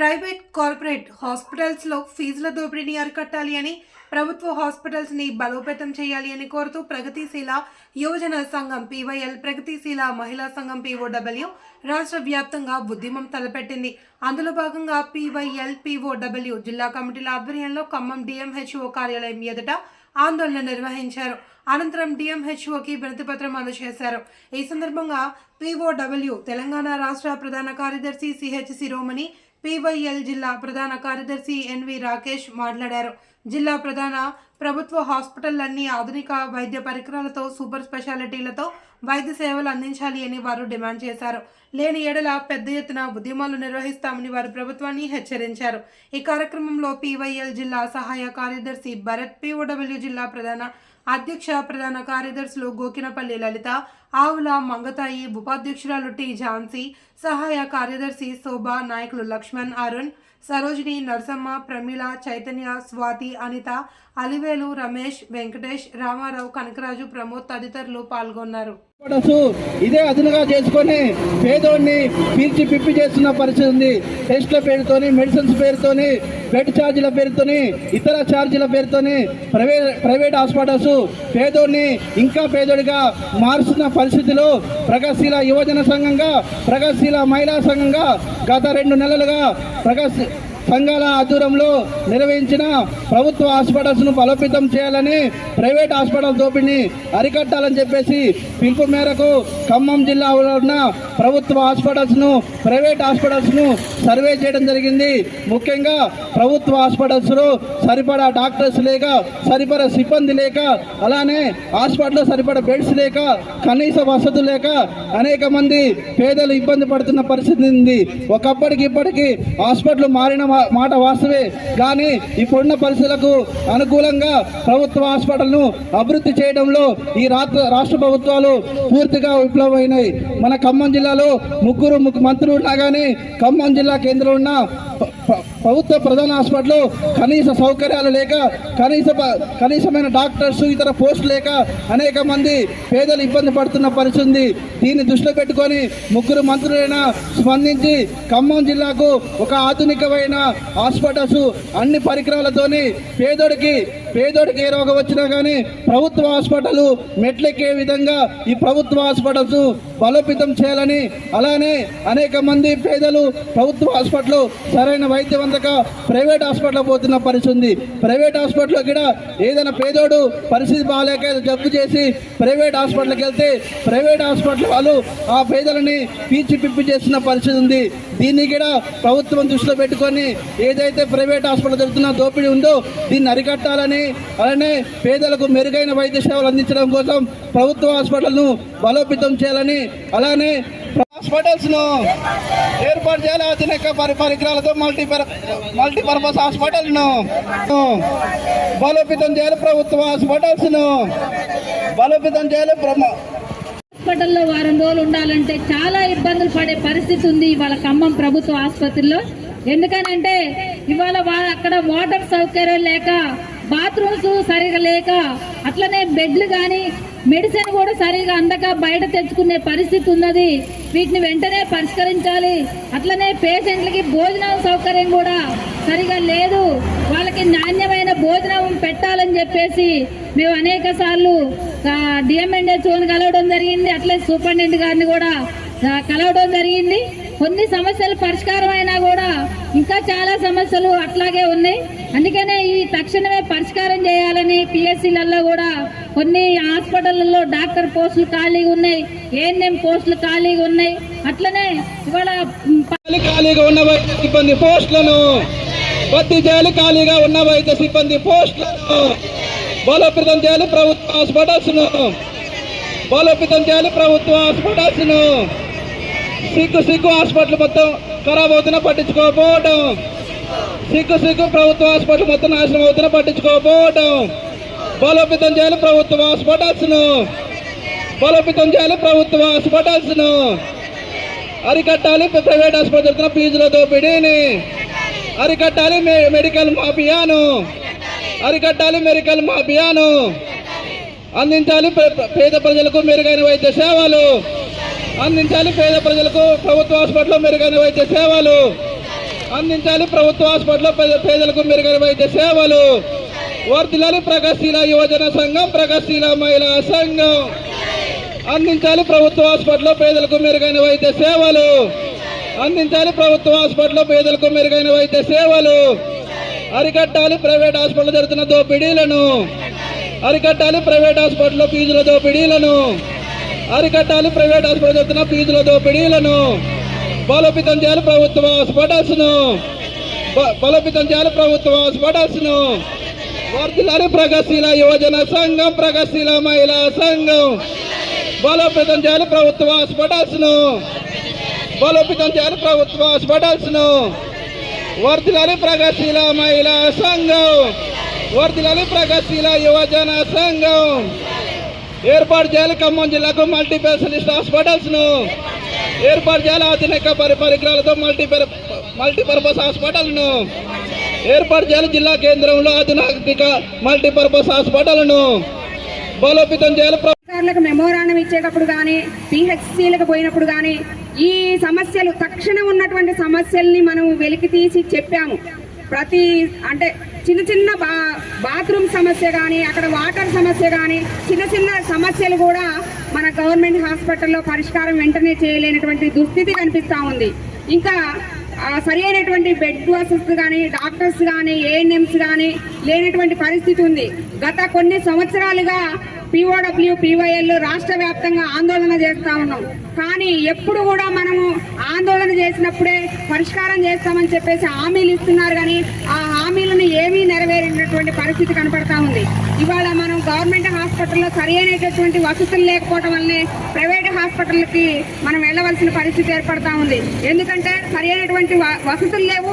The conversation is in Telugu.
ప్రైవేట్ కార్పొరేట్ హాస్పిటల్స్లో ఫీజుల దోపిడీని అరికట్టాలి అని ప్రభుత్వ హాస్పిటల్స్ని బలోపేతం చేయాలి అని కోరుతూ ప్రగతిశీల యువజన సంఘం పీవైఎల్ ప్రగతిశీల మహిళా సంఘం పీఓడబ్ల్యూ రాష్ట్ర వ్యాప్తంగా ఉద్యమం తలపెట్టింది. అందులో భాగంగా పీవైఎల్ పీఓడబ్ల్యూ జిల్లా కమిటీల ఆధ్వర్యంలో ఖమ్మం డిఎంహెచ్ఓ కార్యాలయం ఎదుట ఆందోళన నిర్వహించారు. అనంతరం డిఎంహెచ్ఓకి వినతిపత్రం అందజేశారు. ఈ సందర్భంగా పీఓడబ్ల్యూ తెలంగాణ రాష్ట్ర ప్రధాన కార్యదర్శి సిహెచ్ శిరోమణి పీవైఎల్ జిల్లా ప్రధాన కార్యదర్శి ఎన్వి రాకేష్ మాట్లాడారు. జిల్లా ప్రధాన ప్రభుత్వ హాస్పిటళ్ళన్నీ ఆధునిక వైద్య పరికరాలతో సూపర్ స్పెషాలిటీలతో వైద్య సేవలు అందించాలి అని వారు డిమాండ్ చేశారు. లేని ఏడల పెద్ద ఎత్తున ఉద్యమాలు నిర్వహిస్తామని వారు ప్రభుత్వాన్ని హెచ్చరించారు. ఈ కార్యక్రమంలో పీవైఎల్ జిల్లా సహాయ కార్యదర్శి భరత్ పీఓడబ్ల్యూ జిల్లా ప్రధాన అధ్యక్ష ప్రధాన కార్యదర్శులు గోకినపల్లి లలిత ఆవుల మంగతాయి ఉపాధ్యక్షురాలు టి ఝాన్సీ సహాయ కార్యదర్శి శోభ నాయకులు లక్ష్మణ్ అరుణ్ సరోజిని నరసమ్మ ప్రమీల చైతన్య స్వాతి అనిత అలివేలు రమేష్ వెంకటేష్ రామారావు కనకరాజు ప్రమోద్ తదితరులు పాల్గొన్నారు. ఇదే అదునుగా చేసుకొని పేదోడిని పీల్చి పిప్పి చేస్తున్న పరిస్థితి ఉంది. టెస్ట్ల పేరుతోని మెడిసిన్స్ పేరుతోని బెడ్ ఛార్జీల పేరుతోని ఇతర ఛార్జీల పేరుతోని ప్రైవేట్ ప్రైవేట్ హాస్పిటల్స్ పేదోడిని ఇంకా పేదోడిగా మారుస్తున్న పరిస్థితిలో ప్రగతిశీల యువజన సంఘంగా ప్రగతిశీల మహిళా సంఘంగా గత రెండు నెలలుగా ప్రగతి సంఘాల ఆధ్వర్యంలో నిర్వహించిన ప్రభుత్వ హాస్పిటల్స్ను బలోపేతం చేయాలని ప్రైవేట్ హాస్పిటల్ దోపిడిని అరికట్టాలని చెప్పేసి పిలుపు మేరకు ఖమ్మం జిల్లాలో ఉన్న ప్రభుత్వ హాస్పిటల్స్ను ప్రైవేట్ హాస్పిటల్స్ను సర్వే చేయడం జరిగింది. ముఖ్యంగా ప్రభుత్వ హాస్పిటల్స్లో సరిపడా డాక్టర్స్ లేక సరిపడా సిబ్బంది లేక అలానే హాస్పిటల్లో సరిపడా బెడ్స్ లేక కనీస వసతులు లేక అనేక మంది పేదలు ఇబ్బంది పడుతున్న పరిస్థితి ఉంది. ఒకప్పటికి ఇప్పటికీ హాస్పిటల్ మారిన మాట వాస్తవే. కానీ ఇప్పుడున్న పరిస్థితులకు అనుకూలంగా ప్రభుత్వ హాస్పిటల్ను అభివృద్ధి చేయడంలో ఈ రాష్ట్ర రాష్ట్ర ప్రభుత్వాలు పూర్తిగా విప్లవమైనాయి. మన ఖమ్మం జిల్లాలో ముగ్గురు మంత్రులు ఉన్నా కానీ ఖమ్మం జిల్లా కేంద్రం ఉన్న ప్రభుత్వ ప్రధాన హాస్పిటల్లో కనీస సౌకర్యాలు లేక కనీస ప- కనీసమైన డాక్టర్స్ ఇతర పోస్ట్ లేక అనేక మంది పేదలు ఇబ్బంది పడుతున్న పరిస్థితి ఉంది. దీన్ని దృష్టిలో పెట్టుకొని ముగ్గురు మంత్రులైనా స్పందించి ఖమ్మం జిల్లాకు ఒక ఆధునికమైన హాస్పిటల్స్ అన్ని పరికరాలతోని పేదోడికి పేదోడికి ఏ రోగం వచ్చినా కానీ ప్రభుత్వ హాస్పిటల్ మెట్లెక్కే విధంగా ఈ ప్రభుత్వ హాస్పిటల్స్ బలోపేతం చేయాలని అలానే అనేక మంది పేదలు ప్రభుత్వ హాస్పిటల్ సరైన వైద్యం అందక ప్రైవేట్ హాస్పిటల్ పోతున్న పరిస్థితి ఉంది. ప్రైవేట్ హాస్పిటల్లో కూడా ఏదైనా పేదోడు పరిస్థితి బాగాలేక జబ్బు చేసి ప్రైవేట్ హాస్పిటల్కి వెళ్తే ప్రైవేట్ హాస్పిటల్ వాళ్ళు ఆ పేదలని పీచి పిప్పి చేసిన పరిస్థితి ఉంది. దీన్ని కూడా ప్రభుత్వం దృష్టిలో పెట్టుకొని ఏదైతే ప్రైవేట్ హాస్పిటల్ జరుగుతున్న దోపిడీ ఉందో దీన్ని అరికట్టాలని అలానే పేదలకు మెరుగైన వైద్య సేవలు అందించడం కోసం ప్రభుత్వ హాస్పిటల్ను బలోపేతం చేయాలని అలానే హాస్పిటల్స్ను ఏర్పాటు చేయాలి. ఆధునిక పరి పరికరాలతో మల్టీపర్ మల్టీపర్పస్ హాస్పిటల్ను బలోపేతం చేయాలి. ప్రభుత్వ హాస్పిటల్స్ను బలోపేతం చేయాలి. హాస్పిటల్లో వారం రోజులు ఉండాలంటే చాలా ఇబ్బందులు పడే పరిస్థితి ఉంది ఇవాళ ఖమ్మం ప్రభుత్వ ఆసుపత్రిలో. ఎందుకనంటే ఇవాళ అక్కడ వాటర్ సౌకర్యం లేక బాత్రూమ్స్ సరిగా లేక అట్లనే బెడ్లు కానీ మెడిసిన్ కూడా సరిగా అందక బయట తెచ్చుకునే పరిస్థితి ఉన్నది. వీటిని వెంటనే పరిష్కరించాలి. అట్లనే పేషెంట్లకి భోజనం సౌకర్యం కూడా సరిగా లేదు. వాళ్ళకి నాణ్యమైన భోజనం పెట్టాలని చెప్పేసి మేము అనేక సార్లు డిఎంఎండే చూని కలవడం జరిగింది. అట్లే సూపరింటెండెంట్ గారిని కూడా కలవడం జరిగింది. కొన్ని సమస్యలు పరిష్కారం అయినా కూడా ఇంకా చాలా సమస్యలు అట్లాగే ఉన్నాయి. అందుకనే ఈ తక్షణమే పరిష్కారం చేయాలని పిఎస్సీలలో కూడా కొన్ని హాస్పిటల్లో డాక్టర్ పోస్టులు ఖాళీగా ఉన్నాయి ఏఎన్ఎం పోస్టులు ఖాళీగా ఉన్నాయి. అట్లనే ఇవాళ ఖాళీగా ఉన్న వైద్య సిబ్బంది పోస్టులను భర్తీ చేయాలి ఖాళీగా ఉన్న వైద్య సిబ్బంది పోస్టులను బలోపేతం చేయాలి ప్రభుత్వ హాస్పిటల్స్ బలోపేతం చేయాలి ప్రభుత్వ హాస్పిటల్స్ను సిగ్గు సిగ్గు హాస్పిటల్ మొత్తం ఖరాబ్ అవుతున్నా పట్టించుకోకపోవడం. సిగ్గు సిగ్గు ప్రభుత్వ హాస్పిటల్ మొత్తం నాశనం అవుతున్నా పట్టించుకోకపోవడం. బలోపేతం చేయాలి ప్రభుత్వ హాస్పిటల్స్ను. బలోపేతం చేయాలి ప్రభుత్వ హాస్పిటల్స్ను. అరికట్టాలి ప్రైవేట్ ఆసుపత్రి జరుగుతున్న ఫీజుల దోపిడీని. అరికట్టాలి మె- మెడికల్ మాఫియాను. అరికట్టాలి మెడికల్ మాఫియాను. అందించాలి పే- పేద ప్రజలకు మెరుగైన వైద్య సేవలు. అందించాలి పేద ప్రజలకు ప్రభుత్వ హాస్పిటల్లో మెరుగైన వైద్య సేవలు. అందించాలి ప్రభుత్వ హాస్పిటల్లో పేదలకు మెరుగైన వైద్య సేవలు. వర్తిల్లాలి ప్రగతిశీల యువజన సంఘం ప్రగతిశీల మహిళా సంఘం. అందించాలి ప్రభుత్వ హాస్పిటల్లో పేదలకు మెరుగైన వైద్య సేవలు. అందించాలి ప్రభుత్వ హాస్పిటల్లో పేదలకు మెరుగైన వైద్య సేవలు. అరికట్టాలి ప్రైవేట్ హాస్పిటల్ జరుగుతున్న దోపిడీలను. అరికట్టాలి ప్రైవేట్ హాస్పిటల్లో ఫీజుల దోపిడీలను. అరికట్టాలి ప్రైవేట్ హాస్పిటల్ జరుగుతున్న ఫీజుల దోపిడీలను బలోపేతం చేయాలి ప్రభుత్వ హాస్పిటల్స్ను బలోపేతం చేయాలి ప్రభుత్వ హాస్పిటల్స్ను వర్ధిల్లాలి ప్రగతిశీల యువజన సంఘం ప్రగతిశీల మహిళా సంఘం. బలోపేతం చేయాలి ప్రభుత్వ హాస్పిటల్స్ను బలోపేతం చేయాలి ప్రభుత్వ హాస్పిటల్స్ను వర్ధిల్లాలి ప్రగతిశీల మహిళా సంఘం. వర్ధిల్లాలి ప్రగతిశీల యువజన సంఘం. ఏర్పాటు చేయాలి ఖమ్మం జిల్లాకు మల్టీ స్పెషలిస్ట్ హాస్పిటల్స్ను. ఏర్పాటు చేయాలి ఆధునిక పరి పరికరాలతో మల్టీ మల్టీపర్పస్ హాస్పిటల్ను. ఏర్పాటు చేయాలి జిల్లా కేంద్రంలో ఆధునిక మల్టీపర్పస్ హాస్పిటల్ను బలోపేతం చేయాలి అధికారులకు మెమోరాండం ఇచ్చేటప్పుడు కానీ పిహెచ్సిలకు పోయినప్పుడు కానీ ఈ సమస్యలు తక్షణం ఉన్నటువంటి సమస్యల్ని మనం వెలికి తీసి చెప్పాము. ప్రతి అంటే చిన్న చిన్న బా బాత్రూమ్ సమస్య కానీ అక్కడ వాటర్ సమస్య కానీ చిన్న చిన్న సమస్యలు కూడా మన గవర్నమెంట్ హాస్పిటల్లో పరిష్కారం వెంటనే చేయలేనటువంటి దుస్థితి కనిపిస్తూ ఉంది. ఇంకా సరి అయినటువంటి బెడ్ వసెస్ కానీ డాక్టర్స్ కానీ ఏఎన్ఎంస్ కానీ లేనటువంటి పరిస్థితి ఉంది. గత కొన్ని సంవత్సరాలుగా పిఓడబ్ల్యూ పివైఎల్ రాష్ట్ర వ్యాప్తంగా ఆందోళన చేస్తా ఉన్నాం. కానీ ఎప్పుడు కూడా మనము ఆందోళన చేసినప్పుడే పరిష్కారం చేస్తామని చెప్పేసి హామీలు ఇస్తున్నారు కానీ ఆ హామీలను ఏమీ నెరవేరినటువంటి పరిస్థితి కనపడతా ఉంది. ఇవాళ మనం గవర్నమెంట్ హాస్పిటల్లో సరి అయినటువంటి వసతులు లేకపోవడం వల్లనే ప్రైవేట్ హాస్పిటల్కి మనం వెళ్ళవలసిన పరిస్థితి ఏర్పడతా ఉంది. ఎందుకంటే సరి అయినటువంటి వ- వసతులు లేవు.